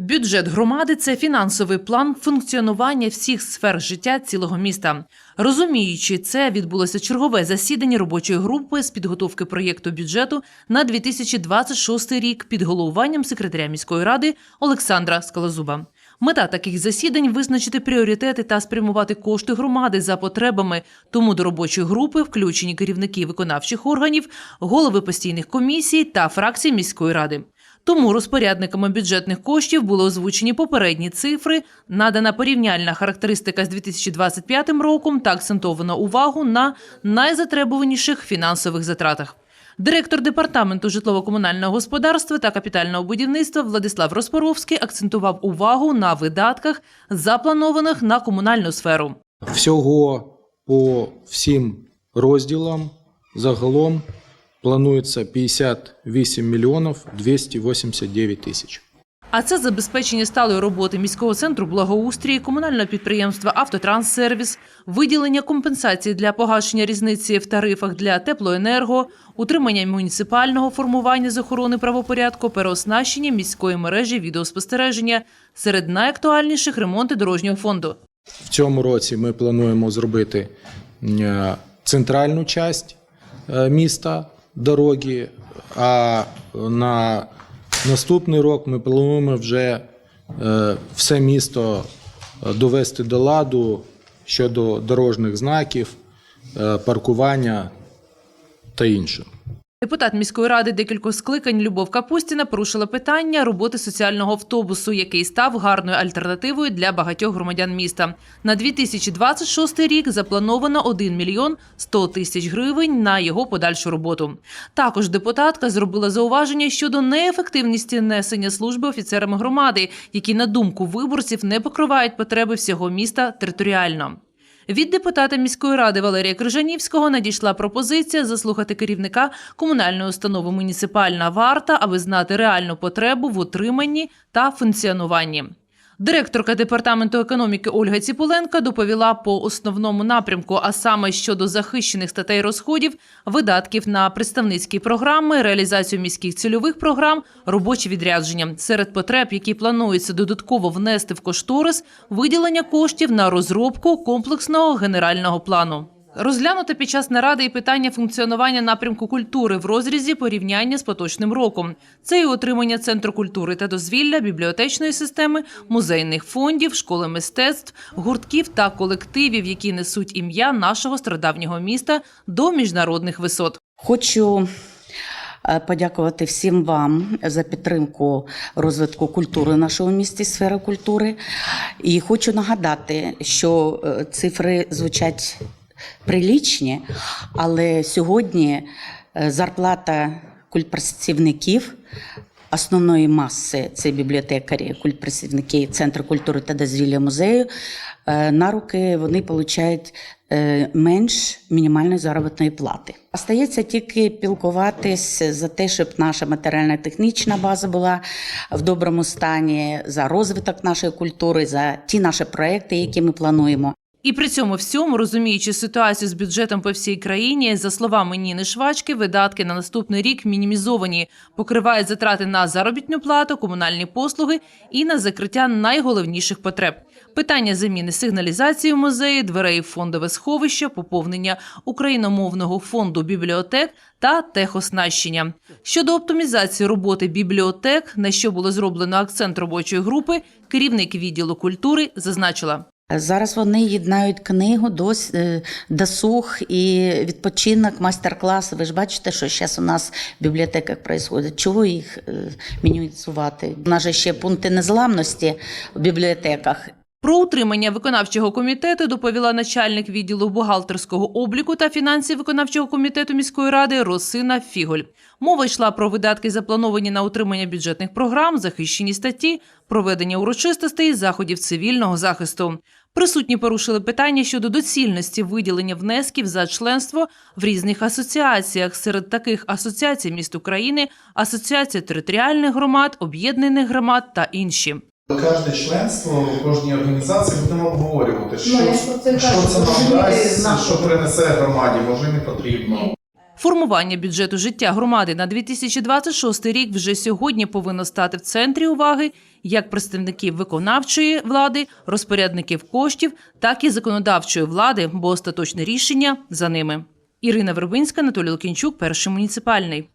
Бюджет громади це фінансовий план функціонування всіх сфер життя цілого міста. Розуміючи це, відбулося чергове засідання робочої групи з підготовки проєкту бюджету на 2026 рік під головуванням секретаря міської ради Олександра Скалозуба. Мета таких засідань визначити пріоритети та спрямувати кошти громади за потребами. Тому до робочої групи включені керівники виконавчих органів, голови постійних комісій та фракцій міської ради. Тому розпорядниками бюджетних коштів були озвучені попередні цифри, надана порівняльна характеристика з 2025 роком та акцентовано увагу на найзатребуваніших фінансових затратах. Директор департаменту житлово-комунального господарства та капітального будівництва Владислав Розпоровський акцентував увагу на видатках, запланованих на комунальну сферу. Всього по всім розділам загалом планується 58 мільйонів 289 тисяч. А це забезпечення сталої роботи міського центру благоустрій, комунального підприємства Автотранссервіс, виділення компенсації для погашення різниці в тарифах для теплоенерго, утримання муніципального формування з охорони правопорядку, переоснащення міської мережі відеоспостереження серед найактуальніших ремонти дорожнього фонду. В цьому році ми плануємо зробити е, центральну часть е, міста дороги, а на наступний рік ми плануємо вже е, все місто е, довести до ладу щодо дорожніх знаків, е, паркування та інше. Депутат міської ради декількох скликань Любов Капустіна порушила питання роботи соціального автобусу, який став гарною альтернативою для багатьох громадян міста. На 2026 рік заплановано 1 мільйон 100 тисяч гривень на його подальшу роботу. Також депутатка зробила зауваження щодо неефективності несення служби офіцерами громади, які на думку виборців не покривають потреби всього міста територіально. Від депутата міської ради Валерія Крижанівського надійшла пропозиція заслухати керівника комунальної установи муніципальна варта, аби знати реальну потребу в утриманні та функціонуванні. Директорка департаменту економіки Ольга Ціпуленка доповіла по основному напрямку, а саме щодо захищених статей розходів, видатків на представницькі програми, реалізацію міських цільових програм, робочі відрядження серед потреб, які планується додатково внести в кошторис, виділення коштів на розробку комплексного генерального плану. Розглянути під час наради і питання функціонування напрямку культури в розрізі порівняння з поточним роком. Це і отримання центру культури та дозвілля, бібліотечної системи, музейних фондів, школи мистецтв, гуртків та колективів, які несуть ім'я нашого стародавнього міста до міжнародних висот. Хочу е, подякувати всім вам за підтримку розвитку культури в нашому місті, сфери культури. І хочу нагадати, що е, цифри звучать прилічні, але сьогодні е, зарплата культпрацівників основної маси це бібліотекарі, культпрацівники Центру культури та дозвілля музею. е, На руки вони отримують менш мінімальної заробітної плати. Остається тільки пілкуватись за те, щоб наша матеріально-технічна база була в доброму стані, за розвиток нашої культури, за ті наші проекти, які ми плануємо. І при цьому всьому, розуміючи ситуацію з бюджетом по всій країні, за словами Ніни Швачки, видатки на наступний рік мінімізовані, покривають затрати на заробітну плату, комунальні послуги і на закриття найголовніших потреб. Питання заміни сигналізації в музеї, дверей фондове сховище, поповнення україномовного фонду бібліотек та техоснащення. Щодо оптимізації роботи бібліотек, на що було зроблено акцент робочої групи, керівник відділу культури зазначила. Зараз вони єднають книгу, дос- е, досуг і відпочинок, майстер-класи. Ви ж бачите, що зараз у нас в бібліотеках відбувається. Чого їх е, мінімізувати? У нас же ще пункти незламності в бібліотеках. Про утримання виконавчого комітету доповіла начальник відділу бухгалтерського обліку та фінансів виконавчого комітету міської ради Росина Фіголь. Мова йшла про видатки, заплановані на утримання бюджетних програм, захищені статті, проведення урочистостей, заходів цивільного захисту. Присутні порушили питання щодо доцільності виділення внесків за членство в різних асоціаціях. Серед таких асоціацій міст України, Асоціація територіальних громад, об'єднаних громад та інші. Кожне членство в кожній організації будемо обговорювати, що, Ну, що кажу, це нам дасть, що принесе громаді, може не потрібно. Формування бюджету життя громади на 2026 рік вже сьогодні повинно стати в центрі уваги як представників виконавчої влади, розпорядників коштів, так і законодавчої влади, бо остаточне рішення за ними. Ірина Вербинська, Анатолій Лукінчук, перший муніципальний.